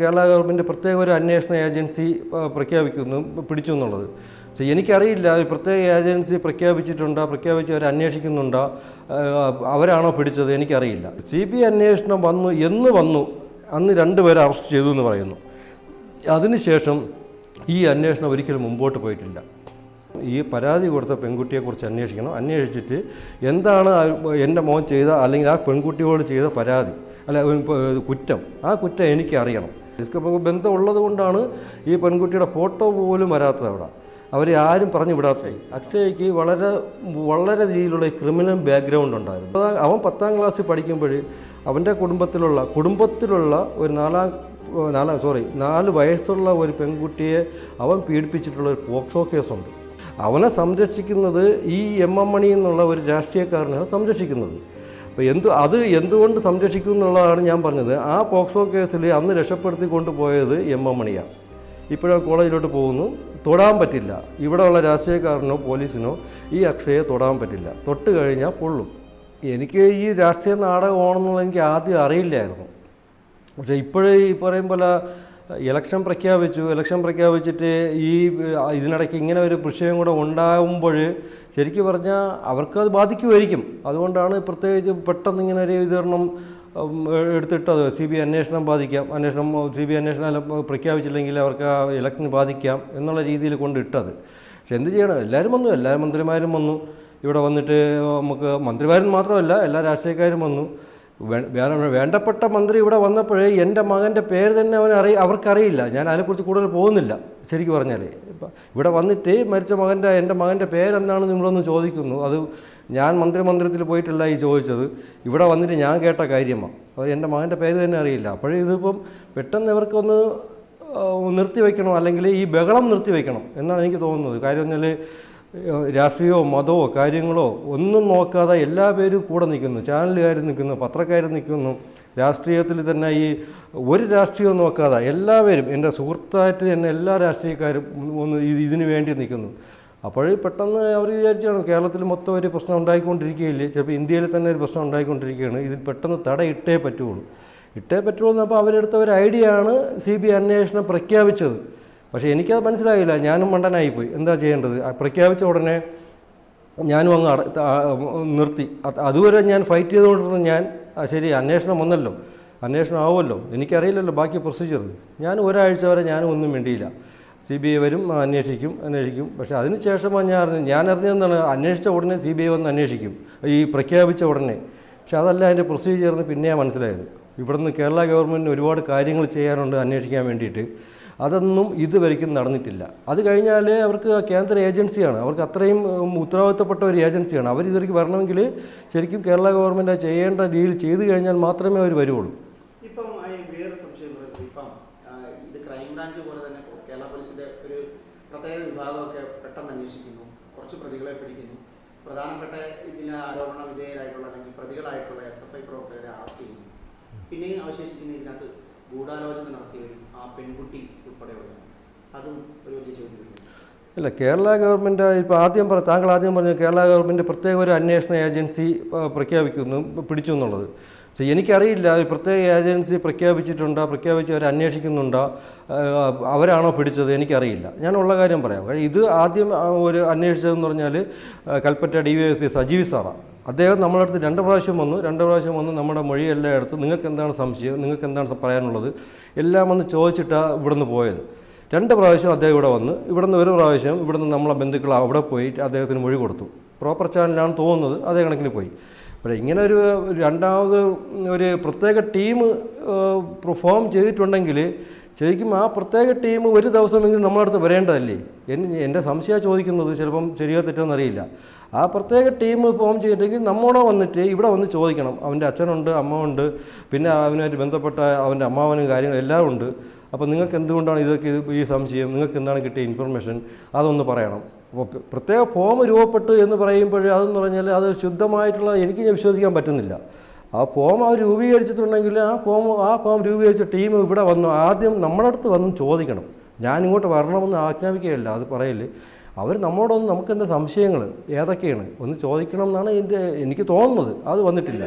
Kerala government പ്രത്യേക ഒരു അന്വേഷണ ഏജൻസി പ്രഖ്യാപിക്കുന്നു പിടിച്ചു എന്നുള്ളത്. പക്ഷേ എനിക്കറിയില്ല പ്രത്യേക ഏജൻസി പ്രഖ്യാപിച്ചിട്ടുണ്ടോ പ്രഖ്യാപിച്ച് അവർ അന്വേഷിക്കുന്നുണ്ടോ അവരാണോ പിടിച്ചത് എനിക്കറിയില്ല. സി ബി ഐ അന്വേഷണം വന്നു എന്ന് വന്നു അന്ന് രണ്ടുപേരെ അറസ്റ്റ് ചെയ്തു എന്ന് പറയുന്നു. അതിനുശേഷം ഈ അന്വേഷണം ഒരിക്കലും മുമ്പോട്ട് പോയിട്ടില്ല. ഈ പരാതി കൊടുത്ത പെൺകുട്ടിയെക്കുറിച്ച് അന്വേഷിക്കണം. അന്വേഷിച്ചിട്ട് എന്താണ് എന്റെ മോൻ ചെയ്ത അല്ലെങ്കിൽ ആ പെൺകുട്ടിയോട് ചെയ്ത പരാതി അല്ല കുറ്റം ആ കുറ്റം എനിക്ക് ഇതൊക്കെ ബന്ധമുള്ളത് കൊണ്ടാണ് ഈ പെൺകുട്ടിയുടെ ഫോട്ടോ പോലും വരാത്തത് അവിടെ. അവരെ ആരും പറഞ്ഞു വിടാത്ത അക്ഷയ്ക്ക് വളരെ വളരെ രീതിയിലുള്ള ക്രിമിനൽ ബാക്ക്ഗ്രൗണ്ട് ഉണ്ടായിരുന്നു. അവൻ പത്താം ക്ലാസ്സിൽ പഠിക്കുമ്പോൾ അവന്റെ കുടുംബത്തിലുള്ള കുടുംബത്തിലുള്ള ഒരു നാലാം നാലാം സോറി നാല് വയസ്സുള്ള ഒരു പെൺകുട്ടിയെ അവൻ പീഡിപ്പിച്ചിട്ടുള്ള ഒരു പോക്സോ കേസുണ്ട്. അവനെ സംരക്ഷിക്കുന്നത് ഈ എം എം മണി എന്നുള്ള ഒരു രാഷ്ട്രീയക്കാരനാണ് സംരക്ഷിക്കുന്നത്. അപ്പോൾ എന്ത് അത് എന്തുകൊണ്ട് സംരക്ഷിക്കും എന്നുള്ളതാണ് ഞാൻ പറഞ്ഞത്. ആ പോക്സോ കേസിൽ അന്ന് രക്ഷപ്പെടുത്തി കൊണ്ടുപോയത് എം എം മണിയാണ് ഇപ്പോഴും കോളേജിലോട്ട് പോകുന്നു. തൊടാൻ പറ്റില്ല. ഇവിടെയുള്ള രാഷ്ട്രീയക്കാരനോ പോലീസിനോ ഈ അക്ഷയെ തൊടാൻ പറ്റില്ല. തൊട്ട് കഴിഞ്ഞാൽ പൊള്ളും. എനിക്ക് ഈ രാഷ്ട്രീയ നാടകമാണെന്നുള്ളത് എനിക്ക് ആദ്യം അറിയില്ലായിരുന്നു. പക്ഷേ ഇപ്പോഴേ ഈ പറയും പോലെ ഇലക്ഷൻ പ്രഖ്യാപിച്ചു. ഇലക്ഷൻ പ്രഖ്യാപിച്ചിട്ട് ഈ ഇതിനിടയ്ക്ക് ഇങ്ങനെ ഒരു വിഷയം കൂടെ ഉണ്ടാകുമ്പോൾ ശരിക്കും പറഞ്ഞാൽ അവർക്കത് ബാധിക്കുമായിരിക്കും. അതുകൊണ്ടാണ് പ്രത്യേകിച്ച് പെട്ടെന്ന് ഇങ്ങനെ ഒരു വിതരണം എടുത്തിട്ട് എടുത്തിട്ടത് സി ബി അന്വേഷണം ബാധിക്കാം. അന്വേഷണം സി ബി അന്വേഷണം പ്രഖ്യാപിച്ചില്ലെങ്കിൽ അവർക്ക് ആ ഇലക്ഷന് ബാധിക്കാം എന്നുള്ള രീതിയിൽ കൊണ്ടിട്ടത്. പക്ഷെ എന്ത് ചെയ്യണം? എല്ലാവരും വന്നു. എല്ലാ മന്ത്രിമാരും വന്നു. ഇവിടെ വന്നിട്ട് നമുക്ക് മന്ത്രിമാരും മാത്രമല്ല എല്ലാ രാഷ്ട്രീയക്കാരും വന്നു. വേറെ വേണ്ടപ്പെട്ട മന്ത്രി ഇവിടെ വന്നപ്പോഴേ എന്റെ മകന്റെ പേര് തന്നെ അവൻ അറിയ അവർക്കറിയില്ല. ഞാൻ അതിനെക്കുറിച്ച് കൂടുതൽ പോകുന്നില്ല ശരിക്കും പറഞ്ഞാൽ ഇപ്പം ഇവിടെ വന്നിട്ട് മരിച്ച മകന്റെ എന്റെ മകന്റെ പേരെന്താണെന്ന് നിങ്ങളൊന്ന് ചോദിക്കുന്നു. അത് ഞാൻ മന്ത്രി മന്ദിരത്തിൽ പോയിട്ടല്ല ഈ ചോദിച്ചത്. ഇവിടെ വന്നിട്ട് ഞാൻ കേട്ട കാര്യമാണ് അത് എന്റെ മകന്റെ പേര് തന്നെ അറിയില്ല. അപ്പോഴേ ഇതിപ്പം പെട്ടെന്ന് ഇവർക്കൊന്ന് നിർത്തി നിർത്തിവെക്കണം? അല്ലെങ്കിൽ ഈ ബഹളം നിർത്തിവെക്കണം? എന്നാണ് എനിക്ക് തോന്നുന്നത്. കാര്യം എന്നാൽ രാഷ്ട്രീയമോ മതമോ കാര്യങ്ങളോ ഒന്നും നോക്കാതെ എല്ലാ പേരും കൂടെ നിൽക്കുന്നു. ചാനലുകാർ നിൽക്കുന്നു പത്രക്കാർ നിൽക്കുന്നു. രാഷ്ട്രീയത്തിൽ തന്നെ ഈ ഒരു രാഷ്ട്രീയവും നോക്കാതെ എല്ലാവരും എന്റെ സുഹൃത്തായിട്ട് തന്നെ എല്ലാ രാഷ്ട്രീയക്കാരും ഒന്ന് ഇത് ഇതിന് വേണ്ടി നിൽക്കുന്നു. അപ്പോൾ പെട്ടെന്ന് അവർ വിചാരിച്ചാണ് കേരളത്തിൽ മൊത്തം ഒരു പ്രശ്നം ഉണ്ടായിക്കൊണ്ടിരിക്കുകയില്ലേ? ചിലപ്പോൾ ഇന്ത്യയിൽ തന്നെ ഒരു പ്രശ്നം ഉണ്ടായിക്കൊണ്ടിരിക്കുകയാണ്. ഇതിൽ പെട്ടെന്ന് തട ഇട്ടേ പറ്റുള്ളൂ. ഇട്ടേ പറ്റുള്ളൂ എന്നപ്പോൾ അവരെടുത്ത ഒരു ഐഡിയ ആണ് സി ബി അന്വേഷണം പ്രഖ്യാപിച്ചത്. പക്ഷേ എനിക്കത് മനസ്സിലായില്ല. ഞാനും മണ്ടനായിപ്പോയി. എന്താ ചെയ്യേണ്ടത്? പ്രഖ്യാപിച്ച ഉടനെ ഞാനും അങ്ങ് നിർത്തി. അതുവരെ ഞാൻ ഫൈറ്റ് ചെയ്തുകൊണ്ടിരുന്ന ഞാൻ ശരി അന്വേഷണം വന്നല്ലോ. അന്വേഷണം ആവുമല്ലോ. എനിക്കറിയില്ലല്ലോ ബാക്കി പ്രൊസീജിയർ ഞാൻ ഒരാഴ്ച വരെ ഞാനും ഒന്നും വേണ്ടിയില്ല സി ബി ഐ വരും അന്വേഷിക്കും അന്വേഷിക്കും. പക്ഷേ അതിന് ശേഷമാണ് ഞാൻ അറിഞ്ഞത് ഞാൻ അറിഞ്ഞതെന്താണ്? അന്വേഷിച്ച ഉടനെ സി ബി ഐ വന്ന് അന്വേഷിക്കും. ഈ പ്രഖ്യാപിച്ച ഉടനെ. പക്ഷെ അതല്ല അതിന്റെ പ്രൊസീജിയറിന് പിന്നെയാണ് മനസ്സിലായത്. ഇവിടുന്ന് കേരള ഗവൺമെന്റിന് ഒരുപാട് കാര്യങ്ങൾ ചെയ്യാനുണ്ട് അന്വേഷിക്കാൻ വേണ്ടിയിട്ട്. അതൊന്നും ഇതുവരെയ്ക്കും നടന്നിട്ടില്ല. അത് കഴിഞ്ഞാൽ അവർക്ക് കേന്ദ്ര ഏജൻസിയാണ്. അവർക്ക് അത്രയും ഉത്തരവാദിത്തപ്പെട്ട ഒരു ഏജൻസിയാണ്. അവർ ഇതിലേക്ക് വരണമെങ്കിൽ ശരിക്കും കേരള ഗവൺമെന്റ് ചെയ്യേണ്ട രീതിയിൽ ചെയ്തു കഴിഞ്ഞാൽ മാത്രമേ അവർ വരുള്ളൂ സംശയം ഇത് പോലെ തന്നെ കേരള ഒരു പ്രത്യേക പെട്ടെന്ന് അന്വേഷിക്കുന്നു. കുറച്ച് പ്രതികളെ പിടിക്കുന്നു. പ്രധാനപ്പെട്ട ഇതിന് ആരോപണ വിധേയരായിട്ടുള്ള അല്ലെങ്കിൽ പ്രതികളായിട്ടുള്ള എസ് എഫ് ഐ പ്രവർത്തകരെ അറസ്റ്റ് ചെയ്യുന്നു. പിന്നെയും അവശേഷിക്കുന്ന ഇതിനകത്ത് ഗൂഢാലോചന നടത്തിയവരും ആ പെൺകുട്ടി ഉൾപ്പെടെയുള്ള അതും ഒരു വലിയ ചോദ്യം ഇല്ല കേരള ഗവൺമെന്റ് ഇപ്പോൾ ആദ്യം പറ താങ്കൾ ആദ്യം പറഞ്ഞു കേരള ഗവൺമെന്റ് പ്രത്യേക ഒരു അന്വേഷണ ഏജൻസി പ്രഖ്യാപിക്കുന്നു പിടിച്ചു എന്നുള്ളത്. പക്ഷേ എനിക്കറിയില്ല പ്രത്യേക ഏജൻസി പ്രഖ്യാപിച്ചിട്ടുണ്ടോ പ്രഖ്യാപിച്ച് അവർ അന്വേഷിക്കുന്നുണ്ടോ അവരാണോ പിടിച്ചത് എനിക്കറിയില്ല. ഉള്ള കാര്യം പറയാം. ഇത് ആദ്യം ഒരു അന്വേഷിച്ചതെന്ന് പറഞ്ഞാൽ Kalpetta D Y S P Sajeev സാറാണ്. അദ്ദേഹം നമ്മുടെ അടുത്ത് രണ്ട് പ്രാവശ്യം വന്നു രണ്ട് പ്രാവശ്യം വന്ന് നമ്മുടെ മൊഴിയെല്ലാം എടുത്ത് നിങ്ങൾക്ക് എന്താണ് സംശയം നിങ്ങൾക്ക് എന്താണ് പറയാനുള്ളത് എല്ലാം വന്ന് ചോദിച്ചിട്ടാണ് ഇവിടുന്ന് പോയത്. രണ്ട് പ്രാവശ്യം അദ്ദേഹം ഇവിടെ വന്ന് ഇവിടുന്ന് ഒരു പ്രാവശ്യം ഇവിടുന്ന് നമ്മളെ ബന്ധുക്കൾ അവിടെ പോയി അദ്ദേഹത്തിന് മൊഴി കൊടുത്തു. പ്രോപ്പർ ചാനലാണ് തോന്നുന്നത് അതേ കണക്കിന് പോയി. അപ്പോൾ ഇങ്ങനെ ഒരു രണ്ടാമത് ഒരു പ്രത്യേക ടീം പെർഫോം ചെയ്തിട്ടുണ്ടെങ്കിൽ ശരിക്കും ആ പ്രത്യേക ടീം ഒരു ദിവസമെങ്കിലും നമ്മുടെ അടുത്ത് വരേണ്ടതല്ലേ? എൻ- എന്റെ സംശയം ചോദിക്കുന്നത് ചിലപ്പം ശരിയോ തെറ്റോന്ന് അറിയില്ല ആ പ്രത്യേക ടീം ഫോം ചെയ്തിട്ടെങ്കിൽ നമ്മളോട് വന്നിട്ട് ഇവിടെ വന്ന് ചോദിക്കണം. അവന്റെ അച്ഛനുണ്ട് അമ്മ ഉണ്ട് പിന്നെ അവനുമായിട്ട് ബന്ധപ്പെട്ട അവന്റെ അമ്മാവനും കാര്യങ്ങളും എല്ലാം ഉണ്ട്. അപ്പോൾ നിങ്ങൾക്ക് എന്തുകൊണ്ടാണ് ഇതൊക്കെ ഈ സംശയം? നിങ്ങൾക്ക് എന്താണ് കിട്ടിയ ഇൻഫർമേഷൻ അതൊന്ന് പറയണം. പ്ര- പ്രത്യേക ഫോം രൂപപ്പെട്ടു എന്ന് പറയുമ്പോൾ അതെന്ന് പറഞ്ഞാൽ അത് ശുദ്ധമായിട്ടുള്ള എനിക്ക് വിശ്വസിക്കാൻ പറ്റുന്നില്ല. ആ ഫോം അവർ രൂപീകരിച്ചിട്ടുണ്ടെങ്കിൽ ആ ഫോം ആ ഫോം രൂപീകരിച്ച ടീം ഇവിടെ വന്നു ആദ്യം നമ്മുടെ അടുത്ത് വന്ന് ചോദിക്കണം. ഞാൻ ഇങ്ങോട്ട് വരണമെന്ന് ആജ്ഞാപിക്കുകയല്ല അത് പറയൽ. അവർ നമ്മളോടൊന്ന് നമുക്ക് എന്താ സംശയങ്ങൾ ഏതൊക്കെയാണ്? ഒന്ന് ചോദിക്കണം എന്നാണ് എന്റെ എനിക്ക് തോന്നുന്നത്. അത് വന്നിട്ടില്ല.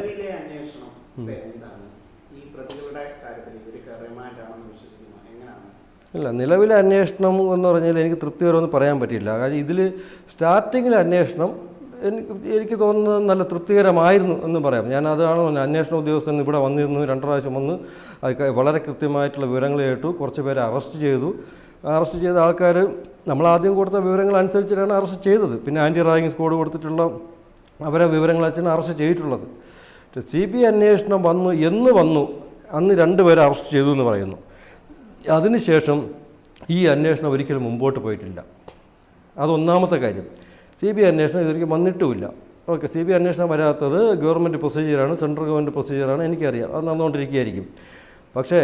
ഇല്ല നിലവിലെ അന്വേഷണം എന്ന് പറഞ്ഞാൽ എനിക്ക് തൃപ്തികരമെന്ന് പറയാൻ പറ്റില്ല കാര്യം ഇതിൽ സ്റ്റാർട്ടിങ്ങിലെ അന്വേഷണം എനിക്ക് എനിക്ക് തോന്നുന്നത് നല്ല തൃപ്തികരമായിരുന്നു എന്ന് പറയാം. ഞാൻ അതാണ്. അന്വേഷണ ഉദ്യോഗസ്ഥൻ ഇവിടെ വന്നിരുന്നു രണ്ട് പ്രാവശ്യം വന്ന് വളരെ കൃത്യമായിട്ടുള്ള വിവരങ്ങൾ കേട്ടു കുറച്ച് പേരെ അറസ്റ്റ് ചെയ്തു. അറസ്റ്റ് ചെയ്ത ആൾക്കാർ നമ്മൾ ആദ്യം കൊടുത്ത വിവരങ്ങൾ അനുസരിച്ചിട്ടാണ് അറസ്റ്റ് ചെയ്തത്. പിന്നെ ആന്റി റാഗിങ് സ്കോഡ് കൊടുത്തിട്ടുള്ള അവരെ വിവരങ്ങൾ വെച്ചാണ് അറസ്റ്റ് ചെയ്തിട്ടുള്ളത്. സി ബി ഐ അന്വേഷണം വന്നു എന്ന് വന്നു അന്ന് രണ്ടുപേരെ അറസ്റ്റ് ചെയ്തു എന്ന് പറയുന്നു. അതിനുശേഷം ഈ അന്വേഷണം ഒരിക്കലും മുമ്പോട്ട് പോയിട്ടില്ല. അതൊന്നാമത്തെ കാര്യം. സി ബി ഐ അന്വേഷണം ഇതുവരെ വന്നിട്ടുമില്ല. ഓക്കെ സി ബി ഐ അന്വേഷണം വരാത്തത് ഗവൺമെന്റ് പ്രൊസീജിയറാണ് സെൻട്രൽ ഗവൺമെന്റ് പ്രൊസീജിയറാണ് എനിക്കറിയാം. അത് നടന്നുകൊണ്ടിരിക്കുകയായിരിക്കും. പക്ഷേ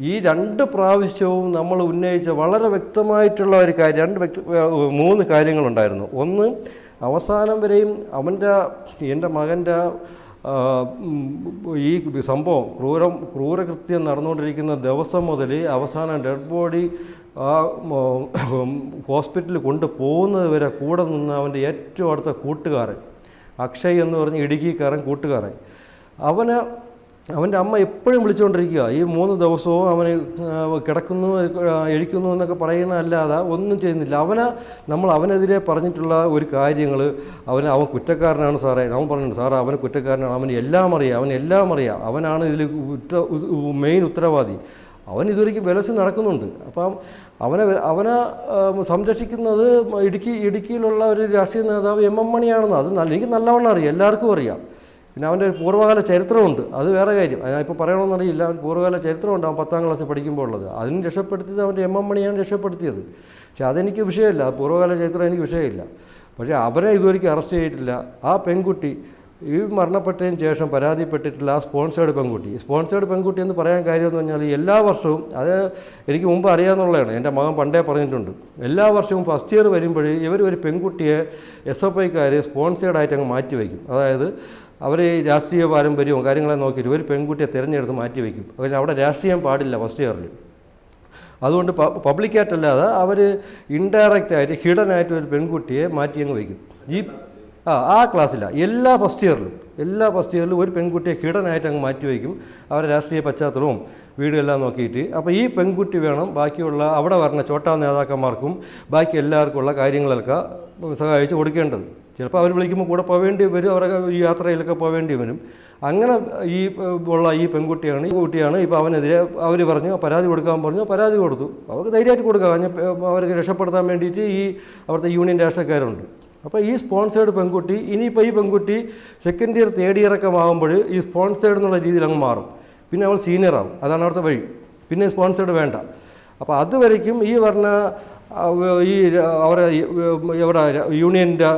ഈ രണ്ട് പ്രാവശ്യവും നമ്മൾ ഉന്നയിച്ച വളരെ വ്യക്തമായിട്ടുള്ള ഒരു കാര്യം രണ്ട് വ്യക്ത മൂന്ന് കാര്യങ്ങളുണ്ടായിരുന്നു. ഒന്ന് അവസാനം വരെയും അവന്റെ എന്റെ മകന്റെ ഈ സംഭവം ക്രൂരം ക്രൂരകൃത്യം നടന്നുകൊണ്ടിരിക്കുന്ന ദിവസം മുതൽ അവസാനം ഡെഡ് ബോഡി ആ ഹോസ്പിറ്റലിൽ കൊണ്ടുപോകുന്നത് വരെ കൂടെ നിന്ന് അവന്റെ ഏറ്റവും അടുത്ത കൂട്ടുകാരൻ അക്ഷയ് എന്ന് പറഞ്ഞ് ഇടുക്കിക്കാരൻ കൂട്ടുകാരൻ. അവന് അവന്റെ അമ്മ എപ്പോഴും വിളിച്ചുകൊണ്ടിരിക്കുക ഈ മൂന്ന് ദിവസവും അവന് കിടക്കുന്നു എഴിക്കുന്നു എന്നൊക്കെ പറയുന്നതല്ലാതെ ഒന്നും ചെയ്യുന്നില്ല. അവന് നമ്മൾ അവനെതിരെ പറഞ്ഞിട്ടുള്ള ഒരു കാര്യങ്ങൾ അവന് അവൻ കുറ്റക്കാരനാണ് സാറേ. അവൻ പറഞ്ഞിട്ടുണ്ട് സാറേ അവന് കുറ്റക്കാരനാണ്. അവന് എല്ലാം അറിയാം. അവൻ എല്ലാം അറിയാം. അവനാണ് ഇതിൽ ഉത്ത മെയിൻ ഉത്തരവാദി. അവൻ ഇതുവരെയ്ക്ക് വിലസി നടക്കുന്നുണ്ട്. അപ്പം അവനെ അവനെ സംരക്ഷിക്കുന്നത് ഇടുക്കി ഇടുക്കിയിലുള്ള ഒരു രാഷ്ട്രീയ നേതാവ് എം എം മണിയാണെന്ന് അത് നല്ല എനിക്ക് നല്ലവണ്ണം അറിയാം. എല്ലാവർക്കും അറിയാം. പിന്നെ അവന്റെ ഒരു പൂർവകാല ചരിത്രമുണ്ട്. അത് വേറെ കാര്യം. ഞാൻ ഇപ്പോൾ പറയണമെന്നറിയില്ല അവൻ പൂർവകാല ചരിത്രമുണ്ട്. അവൻ പത്താം ക്ലാസ്സിൽ പഠിക്കുമ്പോൾ ഉള്ളത്. അതിന് രക്ഷപ്പെടുത്തിയത് അവന്റെ എം എം മണിയാണ് രക്ഷപ്പെടുത്തിയത്. പക്ഷെ അതെനിക്ക് വിഷയമില്ല. പൂർവകാല ചരിത്രം എനിക്ക് വിഷയമില്ല. പക്ഷേ അവരെ ഇതുവരെയ്ക്ക് അറസ്റ്റ് ചെയ്തിട്ടില്ല. ആ പെൺകുട്ടി ഈ മരണപ്പെട്ടതിന് ശേഷം പരാതിപ്പെട്ടിട്ടുള്ള ആ സ്പോൺസേഡ് പെൺകുട്ടി. സ്പോൺസേഡ് പെൺകുട്ടി എന്ന് പറയാൻ കാര്യം എന്ന് പറഞ്ഞാൽ എല്ലാ വർഷവും അത് എനിക്ക് മുമ്പ് അറിയാമെന്നുള്ളതാണ് എന്റെ മകൻ പണ്ടേ പറഞ്ഞിട്ടുണ്ട്. എല്ലാ വർഷവും ഫസ്റ്റ് ഇയർ വരുമ്പോഴേ ഇവർ ഒരു പെൺകുട്ടിയെ എസ് എഫ് ഐക്കാർ സ്പോൺസേഡായിട്ട് അങ്ങ് മാറ്റി വയ്ക്കും. അതായത് അവർ രാഷ്ട്രീയ പാരമ്പര്യവും കാര്യങ്ങളെ നോക്കിയിട്ട് ഒരു പെൺകുട്ടിയെ തിരഞ്ഞെടുത്ത് മാറ്റി വയ്ക്കും. അപ്പോൾ അവിടെ രാഷ്ട്രീയം പാടില്ല ഫസ്റ്റ് ഇയറിൽ. അതുകൊണ്ട് പബ്ലിക്കായിട്ടല്ലാതെ അവർ ഇൻഡയറക്റ്റായിട്ട് ഹിഡനായിട്ട് ഒരു പെൺകുട്ടിയെ മാറ്റി അങ്ങ് വയ്ക്കും. ഈ ആ ആ ക്ലാസ്സിലാണ് എല്ലാ ഫസ്റ്റ് ഇയറിലും എല്ലാ ഫസ്റ്റ് ഇയറിലും ഒരു പെൺകുട്ടിയെ കിടനായിട്ട് അങ്ങ് മാറ്റി വയ്ക്കും. അവരുടെ രാഷ്ട്രീയ പശ്ചാത്തലവും വീടുമെല്ലാം നോക്കിയിട്ട്. അപ്പോൾ ഈ പെൺകുട്ടി വേണം ബാക്കിയുള്ള അവിടെ വരുന്ന ചോട്ടാ നേതാക്കന്മാർക്കും ബാക്കി എല്ലാവർക്കും ഉള്ള കാര്യങ്ങളൊക്കെ സഹായിച്ച് കൊടുക്കേണ്ടത്. ചിലപ്പോൾ അവർ വിളിക്കുമ്പോൾ കൂടെ പോവേണ്ടി വരും അവരുടെ ഈ യാത്രയിലൊക്കെ പോവേണ്ടി വരും. അങ്ങനെ ഈ ഉള്ള ഈ പെൺകുട്ടിയാണ് ഈ കുട്ടിയാണ് ഇപ്പോൾ അവനെതിരെ അവർ പറഞ്ഞു പരാതി കൊടുക്കാൻ പറഞ്ഞു പരാതി കൊടുത്തു. അവർക്ക് ധൈര്യമായിട്ട് കൊടുക്കാം. അവർക്ക് രക്ഷപ്പെടുത്താൻ വേണ്ടിയിട്ട് ഈ അവിടുത്തെ യൂണിയൻ രാഷ്ട്രീയക്കാരുണ്ട്. അപ്പോൾ ഈ സ്പോൺസേഡ് പെൺകുട്ടി ഇനിയിപ്പോൾ ഈ പെൺകുട്ടി സെക്കൻഡ് ഇയർ തേർഡ് ഇയർ ആകുമ്പോൾ ഈ സ്പോൺസേഡ് എന്നുള്ള രീതിയിൽ അങ്ങ് മാറും. പിന്നെ അവൾ സീനിയറാവും അതാണ് അവിടുത്തെ വഴി. പിന്നെ സ്പോൺസേഡ് വേണ്ട. അപ്പോൾ അതുവരയ്ക്കും ഈ പറഞ്ഞ ഈ അവരെ ഇവിടെ യൂണിയന്റെ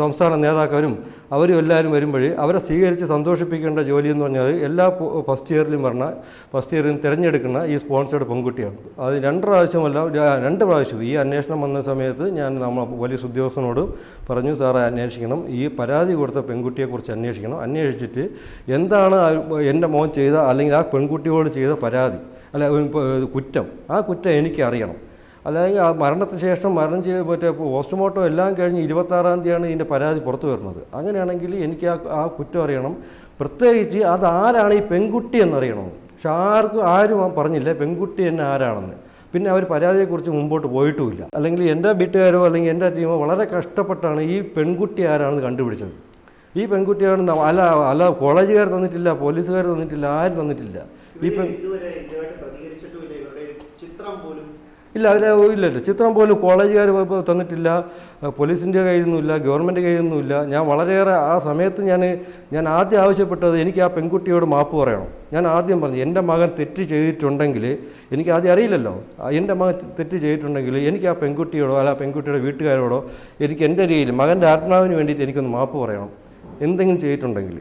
സംസ്ഥാന നേതാക്കന്മാരും അവരും എല്ലാവരും വരുമ്പോൾ അവരെ സ്വീകരിച്ച് സന്തോഷിപ്പിക്കേണ്ട ജോലി എന്ന് പറഞ്ഞാൽ എല്ലാ ഫസ്റ്റ് ഇയറിലും പറഞ്ഞ ഫസ്റ്റ് ഇയറിൽ തിരഞ്ഞെടുക്കുന്ന ഈ സ്പോൺസേഡ് പെൺകുട്ടിയാണ്. അത് രണ്ട് പ്രാവശ്യമല്ല രണ്ട് പ്രാവശ്യം ഈ അന്വേഷണം വന്ന സമയത്ത് ഞാൻ നമ്മൾ പോലീസ് ഉദ്യോഗസ്ഥനോട് പറഞ്ഞു സാറേ അന്വേഷിക്കണം. ഈ പരാതി കൊടുത്ത പെൺകുട്ടിയെക്കുറിച്ച് അന്വേഷിക്കണം. അന്വേഷിച്ചിട്ട് എന്താണ് എന്റെ മോൻ ചെയ്ത അല്ലെങ്കിൽ ആ പെൺകുട്ടിയോട് ചെയ്ത പരാതി അല്ല കുറ്റം. ആ കുറ്റം എനിക്ക് അറിയണം അല്ലെങ്കിൽ ആ മരണത്തിന് ശേഷം മരണം ചെയ്ത് മറ്റേ പോസ്റ്റ്മോർട്ടം എല്ലാം കഴിഞ്ഞ് ഇരുപത്താറാം തീയതിയാണ് ഇതിന്റെ പരാതി പുറത്തു വരുന്നത്. അങ്ങനെയാണെങ്കിൽ എനിക്ക് ആ ആ കുറ്റം അറിയണം. പ്രത്യേകിച്ച് അതാരാണ് ഈ പെൺകുട്ടി എന്നറിയണം. പക്ഷെ ആർക്കും ആരും ആ പറഞ്ഞില്ല പെൺകുട്ടി തന്നെ ആരാണെന്ന്. പിന്നെ അവർ പരാതിയെക്കുറിച്ച് മുമ്പോട്ട് പോയിട്ടുമില്ല. അല്ലെങ്കിൽ എന്റെ വീട്ടുകാരോ അല്ലെങ്കിൽ എന്റെ ടീമോ വളരെ കഷ്ടപ്പെട്ടാണ് ഈ പെൺകുട്ടി ആരാണെന്ന് കണ്ടുപിടിച്ചത്. ഈ പെൺകുട്ടിയാണ് അല്ല അല്ല കോളേജുകാർ തന്നിട്ടില്ല പോലീസുകാർ തന്നിട്ടില്ല ആരും തന്നിട്ടില്ല. ഈ പെൺ ചിത്രം ഇല്ല അതിൽ ഇല്ലല്ലോ. ചിത്രം പോലും കോളേജുകാർ തന്നിട്ടില്ല പോലീസിന്റെ കയ്യിലൊന്നുമില്ല ഗവൺമെന്റ് കയ്യിലൊന്നുമില്ല. ഞാൻ വളരെയേറെ ആ സമയത്ത് ഞാൻ ഞാൻ ആദ്യം ആവശ്യപ്പെട്ടത് എനിക്ക് ആ പെൺകുട്ടിയോട് മാപ്പ് പറയണം. ഞാൻ ആദ്യം പറഞ്ഞു എന്റെ മകൻ തെറ്റ് ചെയ്തിട്ടുണ്ടെങ്കിൽ എനിക്ക് ആദ്യം അറിയില്ലല്ലോ. എന്റെ മകൻ തെറ്റ് ചെയ്തിട്ടുണ്ടെങ്കിൽ എനിക്ക് ആ പെൺകുട്ടിയോടോ അല്ല പെൺകുട്ടിയുടെ വീട്ടുകാരോടോ എനിക്ക് എന്റെ രീതിയിൽ മകന്റെ ആത്മാവിന് വേണ്ടിയിട്ട് എനിക്കൊന്ന് മാപ്പ് പറയണം. എന്തെങ്കിലും ചെയ്തിട്ടുണ്ടെങ്കിൽ.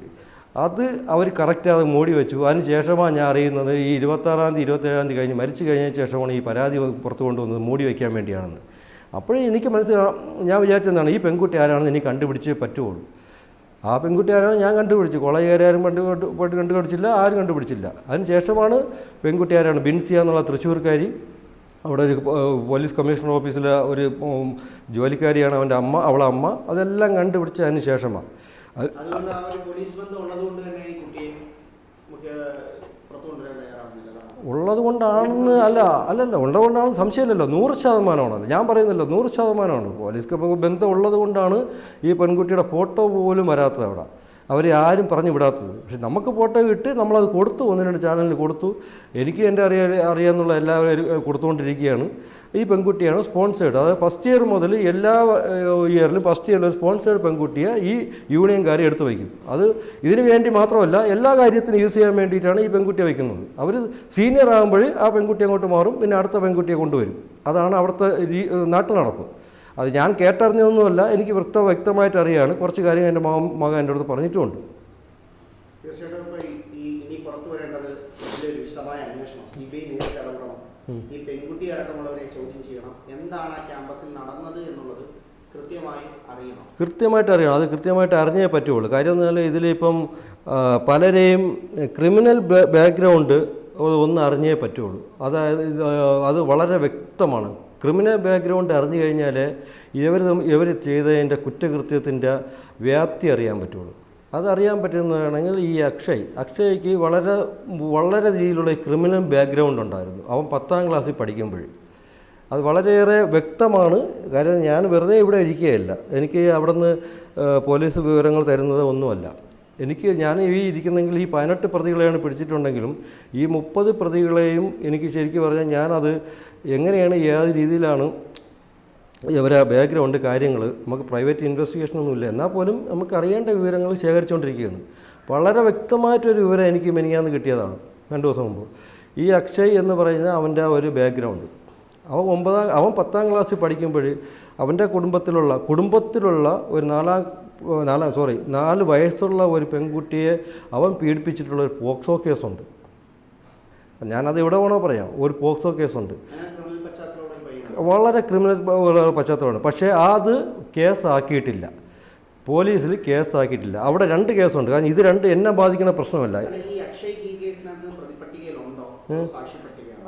അത് അവർ കറക്റ്റ് അത് മൂടി വെച്ചു. അതിന് ശേഷമാണ് ഞാൻ അറിയുന്നത് ഈ ഇരുപത്താറാം തീയതി ഇരുപത്തേഴാം തീയതി കഴിഞ്ഞ് മരിച്ചു കഴിഞ്ഞ ശേഷമാണ് ഈ പരാതി പുറത്തു കൊണ്ടുവന്നത് മൂടി വയ്ക്കാൻ വേണ്ടിയാണെന്ന്. അപ്പോഴേ എനിക്ക് മനസ്സിലാ ഞാൻ വിചാരിച്ചെന്താണ് ഈ പെൺകുട്ടി ആരാണെന്ന് എനിക്ക് കണ്ടുപിടിച്ച് പറ്റുള്ളൂ. ആ പെൺകുട്ടി ആരാണ് ഞാൻ കണ്ടുപിടിച്ചു. കോളേജുകാരും കണ്ടു കണ്ടു കണ്ടുപിടിച്ചില്ല ആരും കണ്ടുപിടിച്ചില്ല. അതിന് ശേഷമാണ് പെൺകുട്ടി ആരാണ് ബിൻസിയ എന്നുള്ള തൃശ്ശൂർക്കാരി അവിടെ ഒരു പോലീസ് കമ്മീഷണർ ഓഫീസിലെ ഒരു ജോലിക്കാരിയാണ് അവന്റെ അമ്മ അവളെ അമ്മ അതെല്ലാം കണ്ടുപിടിച്ചതിന് ശേഷമാണ്. ഉള്ളത് കൊണ്ടാണെന്ന് അല്ല അല്ലല്ല ഉള്ളത് കൊണ്ടാണ് സംശയമില്ലല്ലോ. നൂറ് ശതമാനമാണല്ലോ ഞാൻ പറയുന്നില്ല നൂറ് ശതമാനമാണ്. പോലീസ് ബന്ധം ഉള്ളത് കൊണ്ടാണ് ഈ പെൺകുട്ടിയുടെ ഫോട്ടോ പോലും വരാത്തത് അവിടെ. അവരെ ആരും പറഞ്ഞു വിടാത്തത്. പക്ഷെ നമുക്ക് ഫോട്ടോ കിട്ടി നമ്മളത് കൊടുത്തു ഒന്ന് രണ്ട് ചാനലിന് കൊടുത്തു. എനിക്ക് എന്റെ അറിയാ അറിയാമെന്നുള്ള എല്ലാവരും കൊടുത്തുകൊണ്ടിരിക്കുകയാണ്. ഈ പെൺകുട്ടിയാണ് സ്പോൺസേഡ് അതായത് ഫസ്റ്റ് ഇയർ മുതൽ എല്ലാ ഇയറിലും ഫസ്റ്റ് ഇയറിലും സ്പോൺസേഡ് പെൺകുട്ടിയെ ഈ യൂണിയൻകാരെ എടുത്തു വയ്ക്കും. അത് ഇതിനു വേണ്ടി മാത്രമല്ല എല്ലാ കാര്യത്തിനും യൂസ് ചെയ്യാൻ വേണ്ടിയിട്ടാണ് ഈ പെൺകുട്ടിയെ വയ്ക്കുന്നത്. അവർ സീനിയർ ആകുമ്പോൾ ആ പെൺകുട്ടി അങ്ങോട്ട് മാറും പിന്നെ അടുത്ത പെൺകുട്ടിയെ കൊണ്ടുവരും. അതാണ് അവിടുത്തെ നാട്ടു നടപ്പ് അത് ഞാൻ കേട്ടറിഞ്ഞതൊന്നുമല്ല എനിക്ക് വൃത്ത വ്യക്തമായിട്ട് അറിയാണ്. കുറച്ച് കാര്യങ്ങൾ എന്റെ മകൻ എന്റെ അടുത്ത് പറഞ്ഞിട്ടുമുണ്ട്. തീർച്ചയായിട്ടും ഇപ്പൊ ഈ- ഈ ഇനി പുറത്തു വരേണ്ടത് ഇതിന്റെ ഒരു വിശദമായ അന്വേഷണം സി ബി ഐ നേരിട്ട് ഇടപെടണം ഈ പെൺകുട്ടി അടക്കമുള്ളവരെ ചോദ്യം ചെയ്യണം. എന്താണ് ആ ക്യാമ്പസിൽ നടന്നത് എന്നുള്ളത് കൃത്യമായി അറിയണം. കൃത്യമായിട്ട് അറിയണം. അത് കൃത്യമായിട്ട് അറിഞ്ഞേ പറ്റുള്ളൂ. കാര്യം എന്ന് പറഞ്ഞാൽ ഇതിലിപ്പം പലരെയും ക്രിമിനൽ ബാക്ക്ഗ്രൗണ്ട് ഒന്ന് അറിഞ്ഞേ പറ്റുള്ളൂ. അതായത് അത് വളരെ വ്യക്തമാണ്. ക്രിമിനൽ ബാക്ക്ഗ്രൗണ്ട് അറിഞ്ഞു കഴിഞ്ഞാൽ ഇവർ ഇവർ ചെയ്തതിന്റെ കുറ്റകൃത്യത്തിന്റെ വ്യാപ്തി അറിയാൻ പറ്റുള്ളൂ. അതറിയാൻ പറ്റുന്നതാണെങ്കിൽ ഈ അക്ഷയ്. അക്ഷയ്ക്ക് വളരെ വളരെ രീതിയിലുള്ള ക്രിമിനൽ ബാക്ക്ഗ്രൗണ്ട് ഉണ്ടായിരുന്നു. അവൻ പത്താം ക്ലാസ്സിൽ പഠിക്കുമ്പോൾ. അത് വളരെയേറെ വ്യക്തമാണ്. കാര്യം ഞാൻ വെറുതെ ഇവിടെ ഇരിക്കുകയല്ല. എനിക്ക് അവിടെ നിന്ന് പോലീസ് വിവരങ്ങൾ തരുന്നത് ഒന്നുമല്ല. എനിക്ക് ഞാൻ ഈ ഇരിക്കുന്നെങ്കിൽ ഈ പതിനെട്ട് പ്രതികളെയാണ് പിടിച്ചിട്ടുണ്ടെങ്കിലും ഈ മുപ്പത് പ്രതികളെയും എനിക്ക് ശരിക്കും പറഞ്ഞാൽ ഞാനത് എങ്ങനെയാണ് ഏത് രീതിയിലാണ് ഇവരെ ബാക്ക്ഗ്രൗണ്ട് കാര്യങ്ങൾ നമുക്ക് പ്രൈവറ്റ് ഇൻവെസ്റ്റിഗേഷൻ ഒന്നുമില്ല. എന്നാൽ പോലും നമുക്ക് അറിയേണ്ട വിവരങ്ങൾ ശേഖരിച്ചുകൊണ്ടിരിക്കുകയാണ്. വളരെ വ്യക്തമായിട്ടൊരു വിവരം എനിക്ക് മെനിയാന്ന് കിട്ടിയതാണ് രണ്ട് ദിവസം മുമ്പ്. ഈ അക്ഷയ് എന്ന് പറയുന്ന അവന്റെ ഒരു ബാക്ക്ഗ്രൗണ്ട് അവൻ ഒമ്പതാം അവൻ പത്താം ക്ലാസ്സിൽ പഠിക്കുമ്പോൾ അവന്റെ കുടുംബത്തിലുള്ള കുടുംബത്തിലുള്ള ഒരു നാലാം നാലാം സോറി നാല് വയസ്സുള്ള ഒരു പെൺകുട്ടിയെ അവൻ പീഡിപ്പിച്ചിട്ടുള്ള ഒരു പോക്സോ കേസുണ്ട്. ഞാനത് ഇവിടെ വേണോ പറയാം. ഒരു പോക്സോ കേസുണ്ട് അങ്ങനെ ക്രിമിനൽ പശ്ചാത്തലമുള്ള ഒരു പയ്യനാണ് വളരെ ക്രിമിനൽ പശ്ചാത്തലമാണ്. പക്ഷേ അത് കേസാക്കിയിട്ടില്ല. പോലീസിൽ കേസാക്കിയിട്ടില്ല. അവിടെ രണ്ട് കേസുണ്ട്. കാരണം ഇത് രണ്ട് എന്നെ ബാധിക്കുന്ന പ്രശ്നമല്ല.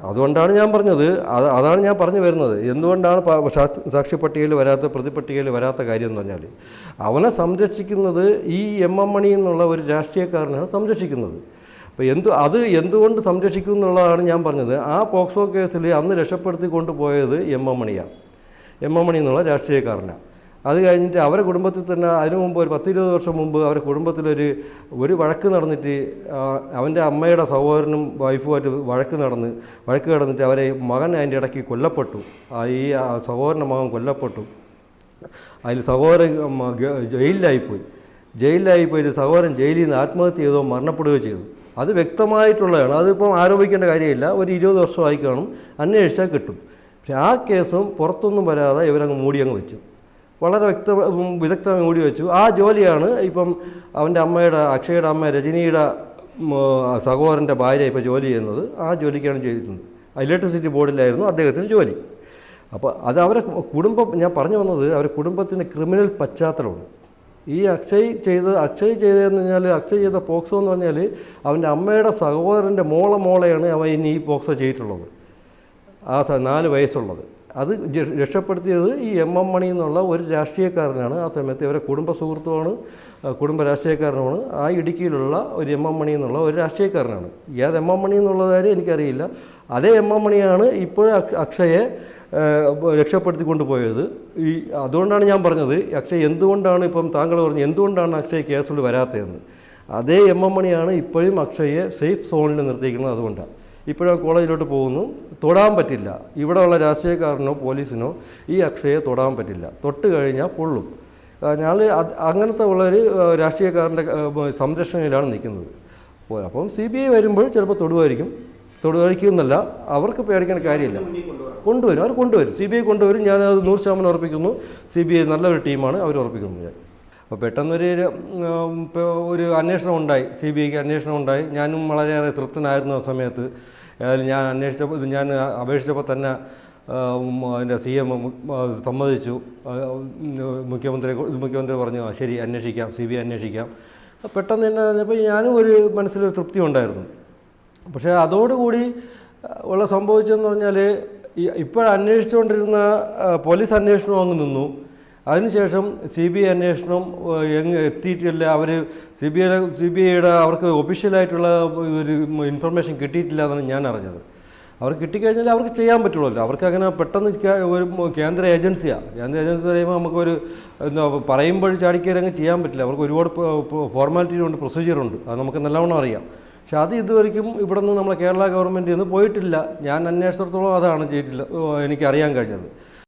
അതുകൊണ്ടാണ് ഞാൻ പറഞ്ഞത്. അത് അതാണ് ഞാൻ പറഞ്ഞു വരുന്നത്. എന്തുകൊണ്ടാണ് പ- സാക്ഷി പട്ടികയിൽ വരാത്ത പ്രതിപട്ടികയിൽ വരാത്ത കാര്യം എന്ന് പറഞ്ഞാൽ അവനെ സംരക്ഷിക്കുന്നത് ഈ എം എം മണി എന്നുള്ള ഒരു രാഷ്ട്രീയക്കാരനാണ് സംരക്ഷിക്കുന്നത്. അപ്പോൾ എന്ത് അത് എന്തുകൊണ്ട് സംരക്ഷിക്കും എന്നുള്ളതാണ് ഞാൻ പറഞ്ഞത്. ആ പോക്സോ കേസിൽ അന്ന് രക്ഷപ്പെടുത്തി കൊണ്ടുപോയത് എം എം മണിയാണ് എം എം മണി എന്നുള്ള രാഷ്ട്രീയക്കാരനാണ് അത് കഴിഞ്ഞിട്ട് അവരെ കുടുംബത്തിൽ തന്നെ അതിനു മുമ്പ് ഒരു പത്തിരുപത് വർഷം മുമ്പ് അവരുടെ കുടുംബത്തിലൊരു ഒരു വഴക്ക് നടന്നിട്ട് അവന്റെ അമ്മയുടെ സഹോദരനും വൈഫുമായിട്ട് വഴക്ക് നടന്ന് വഴക്ക് നടന്നിട്ട് അവരെ മകൻ അതിന്റെ ഇടയ്ക്ക് കൊല്ലപ്പെട്ടു. ഈ സഹോദരന്റെ മകൻ കൊല്ലപ്പെട്ടു. അതിൽ സഹോദരൻ ഉം, ജയിലിലായിപ്പോയി ജയിലിലായിപ്പോയി സഹോദരൻ ജയിലിൽ നിന്ന് ആത്മഹത്യ ചെയ്തോ മരണപ്പെടുകയോ ചെയ്തു. അത് വ്യക്തമായിട്ടുള്ളതാണ്. അതിപ്പം ആരോപിക്കേണ്ട കാര്യമില്ല. ഒരു ഇരുപത് വർഷമായി കാണും. അന്വേഷിച്ചാൽ കിട്ടും. പക്ഷെ ആ കേസും പുറത്തൊന്നും വരാതെ ഇവരങ്ങ് മൂടി അങ്ങ് വെച്ചു. വളരെ വ്യക്ത വിദഗ്ധമായി മൂടി വെച്ചു. ആ ജോലിയാണ് ഇപ്പം അവന്റെ അമ്മയുടെ അക്ഷയുടെ അമ്മ രജനിയുടെ സഹോദരന്റെ ഭാര്യ ഇപ്പോൾ ജോലി ചെയ്യുന്നത്. ആ ജോലിക്കാണ് ചെയ്തിരുന്നത്. ഇലക്ട്രിസിറ്റി ബോർഡിലായിരുന്നു അദ്ദേഹത്തിന് ജോലി. അപ്പോൾ അത് അവരെ കുടുംബം ഞാൻ പറഞ്ഞു വന്നത് അവരുടെ കുടുംബത്തിന്റെ ക്രിമിനൽ പശ്ചാത്തലമാണ് ഈ അക്ഷയ് ചെയ്ത് അക്ഷയ് ചെയ്തതെന്ന് പറഞ്ഞാൽ അക്ഷയ് ചെയ്ത പോക്സോ എന്ന് പറഞ്ഞാൽ അവന്റെ അമ്മയുടെ സഹോദരന്റെ മോളെ മോളെയാണ് അവൻ ഇനി ഈ പോക്സോ ചെയ്തിട്ടുള്ളത്. ആ നാല് വയസ്സുള്ളത്. അത് രക്ഷപ്പെടുത്തിയത് ഈ എം എം മണി എന്നുള്ള ഒരു രാഷ്ട്രീയക്കാരനാണ്. ആ സമയത്ത് ഇവരെ കുടുംബ സുഹൃത്തുമാണ് കുടുംബ രാഷ്ട്രീയക്കാരനുമാണ്. ആ ഇടുക്കിയിലുള്ള ഒരു എം എം മണി എന്നുള്ള ഒരു രാഷ്ട്രീയക്കാരനാണ്. ഏത് എം എം മണി എന്നുള്ള കാര്യം എനിക്കറിയില്ല. അതേ എം എം മണിയാണ് ഇപ്പോൾ അക്ഷയെ രക്ഷപ്പെടുത്തിക്കൊണ്ട് പോയത് ഈ അതുകൊണ്ടാണ് ഞാൻ പറഞ്ഞത് അക്ഷയ് എന്തുകൊണ്ടാണ് ഇപ്പം താങ്കൾ പറഞ്ഞത് എന്തുകൊണ്ടാണ് അക്ഷയ് കേസുകൾ വരാത്തതെന്ന്. അതേ എം എം മണിയാണ് ഇപ്പോഴും അക്ഷയെ സേഫ് സോണിൽ നിർത്തിയിരിക്കുന്നത് അതുകൊണ്ടാണ്. ഇപ്പോഴും കോളേജിലോട്ട് പോകുന്നു തൊടാൻ പറ്റില്ല. ഇവിടെയുള്ള രാഷ്ട്രീയക്കാരനോ പോലീസിനോ ഈ അക്ഷയെ തൊടാൻ പറ്റില്ല. തൊട്ട് കഴിഞ്ഞാൽ പൊള്ളും. ഞാൻ അങ്ങനത്തെ ഉള്ളൊരു രാഷ്ട്രീയക്കാരന്റെ സംരക്ഷണയിലാണ് നിൽക്കുന്നത്. അപ്പോൾ അപ്പം സി ബി ഐ വരുമ്പോൾ ചിലപ്പോൾ തൊടുമായിരിക്കും. തൊടുമായിരിക്കും അവർക്ക് പേടിക്കേണ്ട കാര്യമില്ല. കൊണ്ടുവരും. അവർ കൊണ്ടുവരും. സി ബി ഐ കൊണ്ടുവരും. ഞാൻ അത് നൂറ് ശതമാനം ഉറപ്പിക്കുന്നു. സി ബി ഐ നല്ലൊരു ടീമാണ്. അവർ ഉറപ്പിക്കുന്നു ഞാൻ. അപ്പോൾ പെട്ടെന്നൊരു ഒരു അന്വേഷണം ഉണ്ടായി. സി ബി ഐക്ക് അന്വേഷണം ഉണ്ടായി. ഞാനും വളരെയേറെ തൃപ്തനായിരുന്നു ആ സമയത്ത്. ഏതായാലും ഞാൻ അന്വേഷിച്ചപ്പോൾ ഞാൻ അപേക്ഷിച്ചപ്പോൾ തന്നെ അതിന്റെ സി എം സമ്മതിച്ചു. മുഖ്യമന്ത്രി മുഖ്യമന്ത്രി പറഞ്ഞു ശരി അന്വേഷിക്കാം. സി ബി ഐ അന്വേഷിക്കാം. പെട്ടെന്ന് തന്നെ പറഞ്ഞപ്പോൾ ഞാനും ഒരു മനസ്സിലൊരു തൃപ്തി ഉണ്ടായിരുന്നു. പക്ഷേ അതോടുകൂടി ഉള്ള സംഭവിച്ചതെന്ന് പറഞ്ഞാൽ ഇപ്പോഴന്വേഷിച്ചുകൊണ്ടിരുന്ന പോലീസ് അന്വേഷണം അങ്ങ് നിന്നു. അതിനുശേഷം സി ബി ഐ അന്വേഷണം എങ് എത്തിയിട്ടില്ല. അവർ C B I C B ഐയുടെ അവർക്ക് ഒഫീഷ്യലായിട്ടുള്ള ഒരു ഇൻഫർമേഷൻ കിട്ടിയിട്ടില്ല എന്നാണ് ഞാൻ അറിഞ്ഞത്. അവർ കിട്ടിക്കഴിഞ്ഞാൽ അവർക്ക് ചെയ്യാൻ പറ്റുള്ളൂ അവർക്ക് അങ്ങനെ പെട്ടെന്ന് ഒരു കേന്ദ്ര ഏജൻസിയാണ് കേന്ദ്ര ഏജൻസി പറയുമ്പോൾ നമുക്കൊരു എന്താ പറയുമ്പോൾ ചാടിക്കയറങ്ങ് ചെയ്യാൻ പറ്റില്ല. അവർക്ക് ഒരുപാട് ഫോർമാലിറ്റി ഉണ്ട് പ്രൊസീജിയർ ഉണ്ട്. അത് നമുക്ക് നല്ലവണ്ണം അറിയാം. പക്ഷെ അത് ഇതുവരെയ്ക്കും ഇവിടെ നിന്ന് നമ്മളെ കേരള ഗവൺമെന്റ് നിന്ന് പോയിട്ടില്ല. ഞാൻ അന്വേഷണത്തോളം അതാണ് ചെയ്തിട്ടില്ല. എനിക്കറിയാൻ കഴിഞ്ഞത്.